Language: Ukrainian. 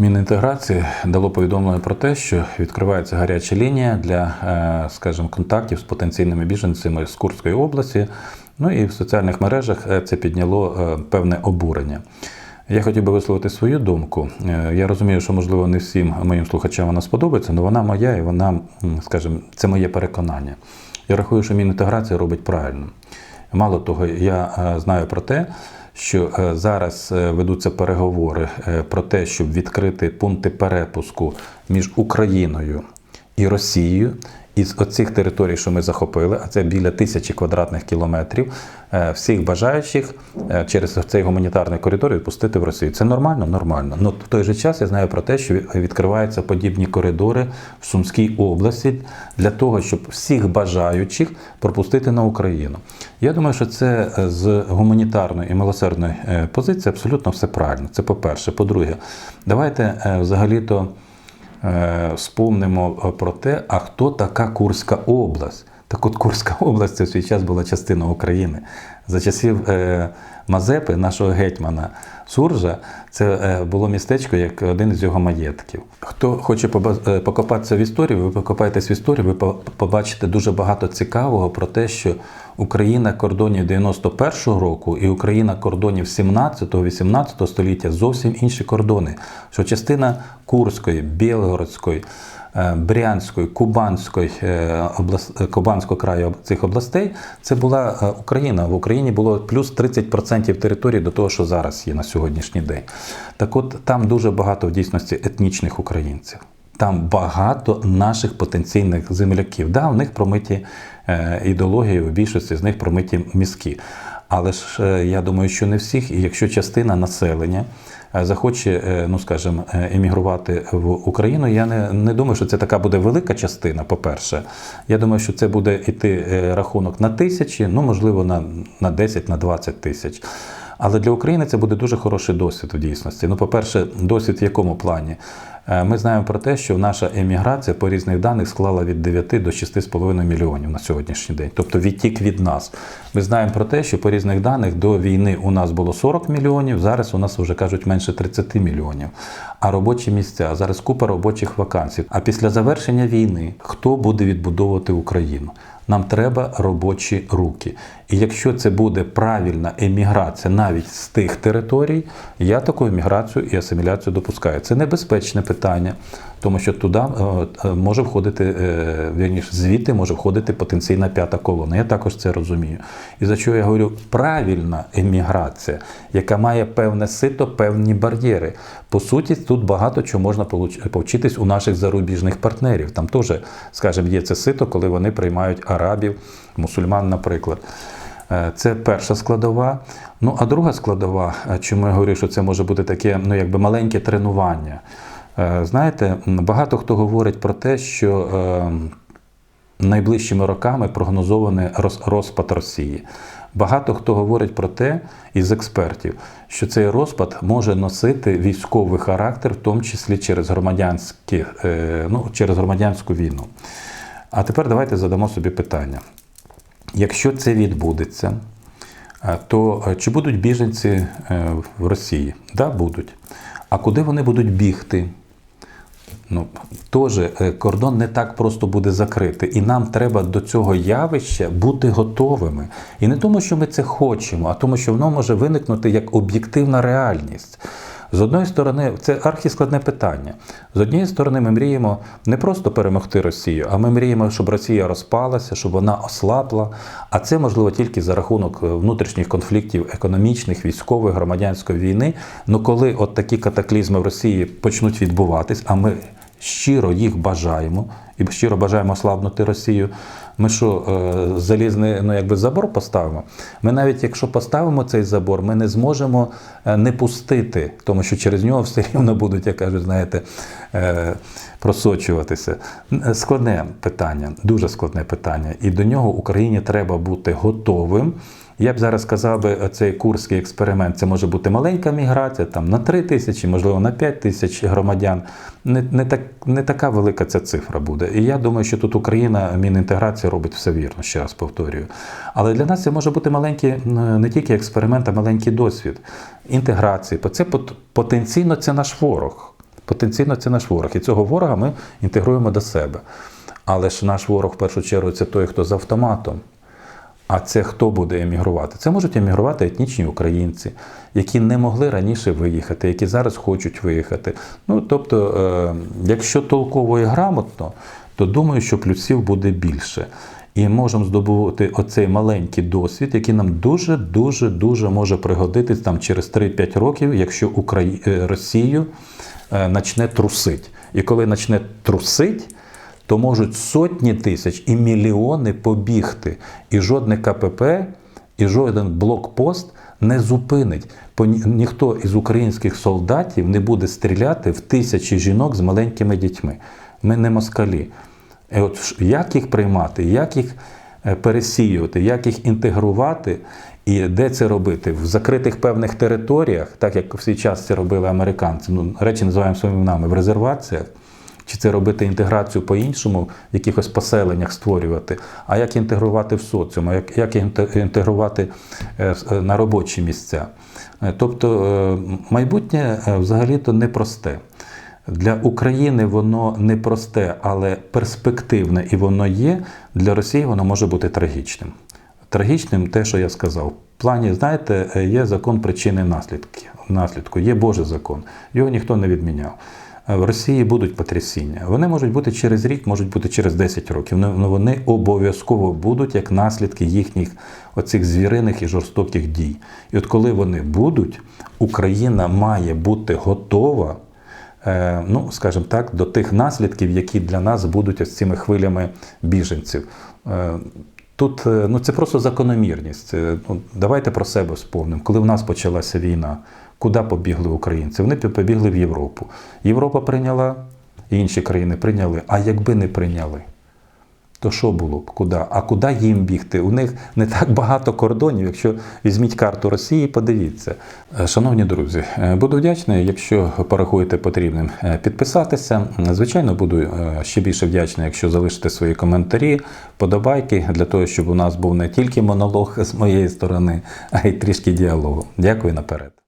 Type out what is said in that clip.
Мінінтеграції дало повідомлення про те, що відкривається гаряча лінія для, е, скажімо, контактів з потенційними біженцями з Курської області. Ну і в соціальних мережах е, це підняло е, певне обурення. Я хотів би висловити свою думку. Я розумію, що можливо не всім моїм слухачам вона сподобається, але вона моя і вона, скажімо, це моє переконання. Я рахую, що Мінінтеграція робить правильно. Мало того, я знаю про те, що е, зараз е, ведуться переговори е, про те, щоб відкрити пункти перепуску між Україною і Росією. Із оцих територій, що ми захопили, а це біля тисячі квадратних кілометрів, е, всіх бажаючих е, через цей гуманітарний коридор відпустити в Росію. Це нормально? Нормально. Ну в той же час я знаю про те, що відкриваються подібні коридори в Сумській області для того, щоб всіх бажаючих пропустити на Україну. Я думаю, що це е, з гуманітарної і милосердної позиції абсолютно все правильно. Це по-перше. По-друге, давайте взагалі-то е, вспомнимо про те, а хто така Курська область. Так от Курська область це в свій час була частина України. За часів е, Мазепи, нашого гетьмана Суржа, це е, було містечко як один з його маєтків. Хто хоче е, покопатися в історію, ви покопаєтесь в історію, ви по- побачите дуже багато цікавого про те, що Україна кордонів 91-го року і Україна кордонів 17-18 століття зовсім інші кордони. Що частина Курської, Білгородської, Брянської, Кубанської е, е, Кубанського краю цих областей це була е, Україна. В Україні було плюс 30% території до того, що зараз є на сьогоднішній день. Так от там дуже багато в дійсності етнічних українців. Там багато наших потенційних земляків. Да, в них промиті е, ідеології, у більшості з них промиті мізки. Але ж е, я думаю, що не всіх, і якщо частина населення е, захоче, е, ну скажімо, е, емігрувати в Україну, я не, не думаю, що це така буде велика частина, по-перше. Я думаю, що це буде йти е, рахунок на тисячі, ну можливо, на, на 10, на 20 тисяч. Але для України це буде дуже хороший досвід в дійсності. Ну, по-перше, досвід в якому плані? Е, Ми знаємо про те, що наша еміграція по різних даних склала від 9 до 6,5 мільйонів на сьогоднішній день, тобто відтік від нас. Ми знаємо про те, що по різних даних до війни у нас було 40 мільйонів, зараз у нас вже кажуть менше 30 мільйонів. А робочі місця зараз купа робочих вакансій. А після завершення війни хто буде відбудовувати Україну? Нам треба робочі руки. І якщо це буде правильна еміграція навіть з тих територій, я таку еміграцію і асиміляцію допускаю. Це небезпечне питання, тому що туди е, е, може входити, е, вірніше, звідти може входити потенційна п'ята колона. Я також це розумію. І за що я говорю, правильна еміграція, яка має певне сито, певні бар'єри. По суті, тут багато чого можна повчитись у наших зарубіжних партнерів. Там теж, скажімо, є це сито, коли вони приймають арабів, мусульман, наприклад. Е, Це перша складова. Ну а друга складова, е, чому я говорю, що це може бути таке, ну якби маленьке тренування. Е, Знаєте, багато хто говорить про те, що е, найближчими роками прогнозований роз- розпад Росії. Багато хто говорить про те із експертів, що цей розпад може носити військовий характер, в тому числі через громадянські, ну, через громадянську війну. А тепер давайте задамо собі питання. Якщо це відбудеться, е, то е, чи будуть біженці е, в Росії? Так, да, будуть. А куди вони будуть бігти? Ну, теж кордон не так просто буде закрити, і нам треба до цього явища бути готовими. І не тому, що ми це хочемо, а тому, що воно може виникнути як об'єктивна реальність. З одної сторони, це архіскладне питання. З однієї сторони, ми мріємо не просто перемогти Росію, а ми мріємо, щоб Росія розпалася, щоб вона ослабла. А це можливо тільки за рахунок е, внутрішніх конфліктів, економічних, військових, громадянської війни. Ну коли от такі катаклізми в Росії почнуть відбуватись, а ми щиро їх бажаємо і щиро бажаємо ослабнути Росію. Ми що, е, залізний ну, якби забор поставимо? Ми навіть якщо поставимо цей забор, ми не зможемо е, не пустити, тому що через нього все рівно будуть, як кажуть, знаєте, е, просочуватися. Складне питання, дуже складне питання. І до нього Україні треба бути готовим. Я б зараз сказав би, цей курський експеримент це може бути маленька міграція, там на 3 тисячі, можливо, на 5 тисяч громадян. Не, не, так, не така велика ця цифра буде. І я думаю, що тут Україна Мінінтеграція робить все вірно, ще раз повторюю. Але для нас це може бути маленький не тільки експеримент, а маленький досвід інтеграції. Це потенційно це наш ворог. Потенційно це наш ворог. І цього ворога ми інтегруємо до себе. Але ж наш ворог в першу чергу це той, хто з автоматом. А це хто буде емігрувати? Це можуть емігрувати етнічні українці, які не могли раніше виїхати, які зараз хочуть виїхати. Ну тобто, е, якщо толково і грамотно, то думаю, що плюсів буде більше. І можемо здобувати оцей маленький досвід, який нам дуже, дуже, дуже може пригодитись там через 3-5 років, якщо Украї... е, Росію е, почне трусить. І коли почне трусить, то можуть сотні тисяч і мільйони побігти. І жодне КПП, і жоден блокпост не зупинить. Ніхто із українських солдатів не буде стріляти в тисячі жінок з маленькими дітьми. Ми не москалі. І от як їх приймати, як їх е, пересіювати, як їх інтегрувати, і де це робити? В закритих певних територіях, так як в свій час це робили американці, ну речі називаємо своїми іменами, в резерваціях. Чи це робити інтеграцію по-іншому, в якихось поселеннях створювати, а як інтегрувати в соціум, як, як інтегрувати е, е, на робочі місця. Е, Тобто майбутнє взагалі-то непросте. Для України воно непросте, але перспективне і воно є. Для Росії воно може бути трагічним. Трагічним те, що я сказав. В плані, знаєте, є закон причини наслідки, наслідку, є Божий закон. Його ніхто не відміняв. Е, В Росії будуть потрясіння. Вони можуть бути через рік, можуть бути через 10 років. Ну, ну, вони обов'язково будуть як наслідки їхніх оцих звіриних і жорстоких дій. І от коли вони будуть, Україна має бути готова е, ну, скажімо так, до тих наслідків, які для нас будуть ось цими хвилями біженців. Тут е, ну, це просто закономірність. Ну, давайте про себе вспомнимо. Коли в нас почалася війна, куди побігли українці? Вони побігли в Європу. Європа прийняла, інші країни прийняли. А якби не прийняли? То що було б? Куди? А куди їм бігти? У них не так багато кордонів. Якщо візьміть карту Росії, подивіться. Е, Шановні друзі, е, буду вдячний, якщо порахуєте потрібним е, підписатися. Звичайно, буду ще більше вдячний, якщо залишите свої коментарі, подобайки для того, щоб у нас був не тільки монолог з моєї сторони, а й трішки діалогу. Дякую наперед.